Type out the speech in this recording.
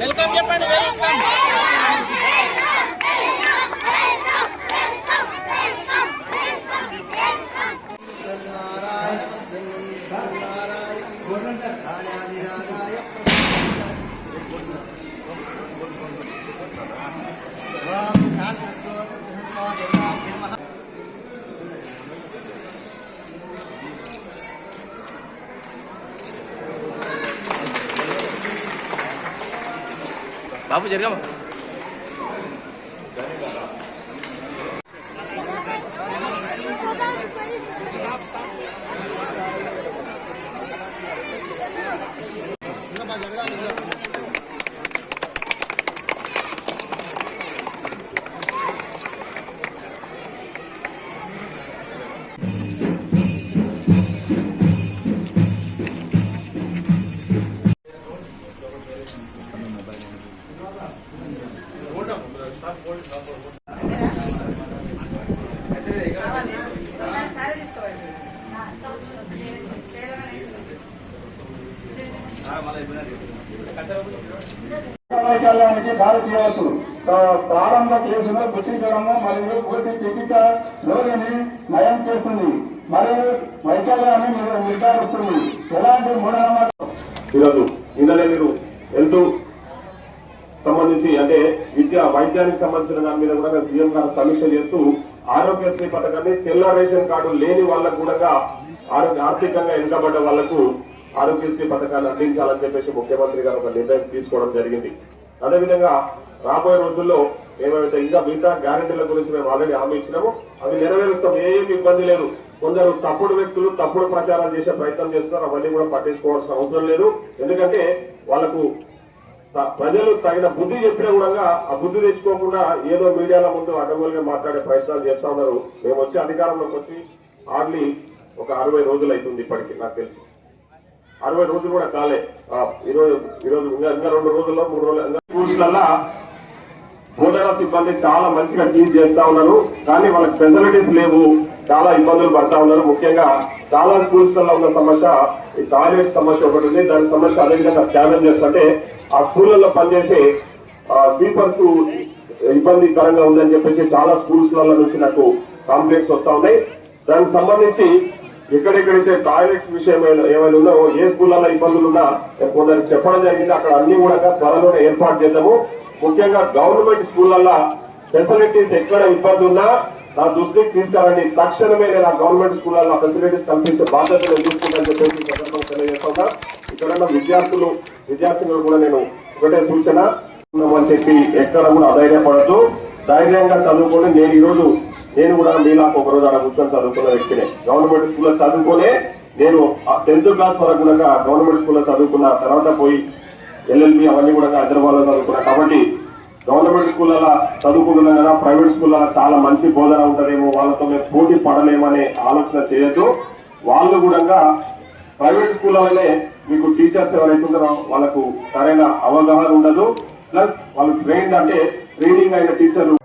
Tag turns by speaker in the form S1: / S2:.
S1: Welcome చెప్పండి welcome. బాబు జరగమా
S2: వైకల్యానికి దారి ప్రారంభ కేసును గుర్తించడము మరియు పూర్తి చికిత్స చికిత్సలోని నయం చేస్తుంది. మరియు వైకల్యాన్ని నిర్ధారిస్తుంది. ఎలాంటి మూఢనమ్మకం?
S3: ఈరోజు నిన్ననే మీరు హెల్త్ సంబంధించి అంటే విద్య వైద్యానికి సంబంధించిన దాని మీద కూడా సీఎం గారు సమీక్ష చేస్తూ ఆరోగ్యశ్రీ పథకాన్ని తెల్ల రేషన్ కార్డు లేని వాళ్ళకు కూడా ఆరోగ్య ఆర్థికంగా వెనుకబడ్డ వాళ్ళకు ఆరోగ్యశ్రీ పథకాన్ని అందించాలని చెప్పేసి ముఖ్యమంత్రి గారు ఒక నిర్ణయం తీసుకోవడం జరిగింది. అదేవిధంగా రాబోయే రోజుల్లో ఏమైతే ఇంకా మిగతా గ్యారెంటీల గురించి మేము ఆల్రెడీ హామీ ఇచ్చినాము అవి నెరవేరుస్తాం ఏమి ఇబ్బంది లేదు. కొందరు తప్పుడు వ్యక్తులు తప్పుడు ప్రచారాలు చేసే ప్రయత్నం చేస్తున్నారు. అవన్నీ కూడా పట్టించుకోవాల్సిన అవసరం లేదు. ఎందుకంటే వాళ్ళకు ప్రజలు తగిన బుద్ధి చెప్పినా కూడా ఆ బుద్ధి తెచ్చుకోకుండా ఏదో మీడియాల ముందు అడ్డగోలుగా మాట్లాడే ప్రయత్నాలు చేస్తా ఉన్నారు. మేము వచ్చి అధికారంలోకి వచ్చి ఆర్లీ ఒక అరవై రోజులు అవుతుంది ఇప్పటికి నాకు తెలుసు. అరవై రోజులు కూడా కాలే. ఈరోజు ఈరోజు ఇంకా ఇంకా రెండు రోజుల్లో మూడు రోజులు స్కూల్స్లల్లా బోధన సిబ్బంది చాలా మంచిగా టీచ్ చేస్తా ఉన్నారు. కానీ వాళ్ళకి ఫెసిలిటీస్ లేవు. చాలా ఇబ్బందులు పడతా ఉన్నారు. ముఖ్యంగా చాలా స్కూల్స్లలో ఉన్న సమస్య ఈ టాయిలెట్ సమస్య ఒకటి ఉంది. దాని సమస్య అదేవిధంగా ఛాలెంజెస్ అంటే ఆ స్కూళ్ళల్లో పనిచేసే స్వీపర్స్ ఇబ్బందికరంగా ఉందని చెప్పేసి చాలా స్కూల్స్లలో నుంచి నాకు కాంప్లైంట్స్ వస్తా ఉన్నాయి. దానికి సంబంధించి ఎక్కడెక్కడైతే టాయిలెట్స్ విషయం ఏమైనా ఉన్నాయో ఏ స్కూళ్ళలో ఇబ్బందులు ఉన్నా కొందరు చెప్పడం జరిగింది. అక్కడ అన్ని కూడా త్వరలోనే ఏర్పాటు చేద్దాము. ముఖ్యంగా గవర్నమెంట్ స్కూళ్ళల్లో ఫెసిలిటీస్ ఎక్కడ ఇబ్బంది ఉన్నా నా దృష్టికి తీసుకురండి. తక్షణమే నేను ఆ గవర్నమెంట్ స్కూల్లో ఫెసిలిటీస్ కల్పించే బాధ్యత నేను తీసుకుంటానని చెప్పేసి సందర్భంగా తెలియజేస్తున్నా. ఇక్కడ ఉన్న విద్యార్థులు విద్యార్థులు కూడా నేను ఒకటే సూచన అని చెప్పి ఎక్కడ కూడా అధైర్యపడద్దు. ధైర్యంగా చదువుకొని నేను ఈరోజు నేను కూడా మీలాకు ఒక రోజు ఆ కూర్చొని చదువుకున్న వ్యక్తినే. గవర్నమెంట్ స్కూల్లో చదువుకునే నేను టెన్త్ క్లాస్ వరకు కూడా గవర్నమెంట్ స్కూల్లో చదువుకున్న తర్వాత పోయి ఎల్ఎల్బి అవన్నీ కూడా హైదరాబాద్లో చదువుకున్నా. కాబట్టి గవర్నమెంట్ స్కూళ్ళ చదువుకుంటున్నాం కదా ప్రైవేట్ స్కూళ్ళ చాలా మంచి బోధన ఉంటారేమో వాళ్ళతో మేము పోటీ పడలేమనే ఆలోచన చేయొద్దు. వాళ్ళు కూడా ప్రైవేట్ స్కూళ్ళనే మీకు టీచర్స్ ఎవరైతే ఉన్నారో వాళ్ళకు సరైన అవగాహన ఉండదు. ప్లస్ వాళ్ళు ట్రైన్డ్ అంటే ట్రైనింగ్ అయిన టీచర్లు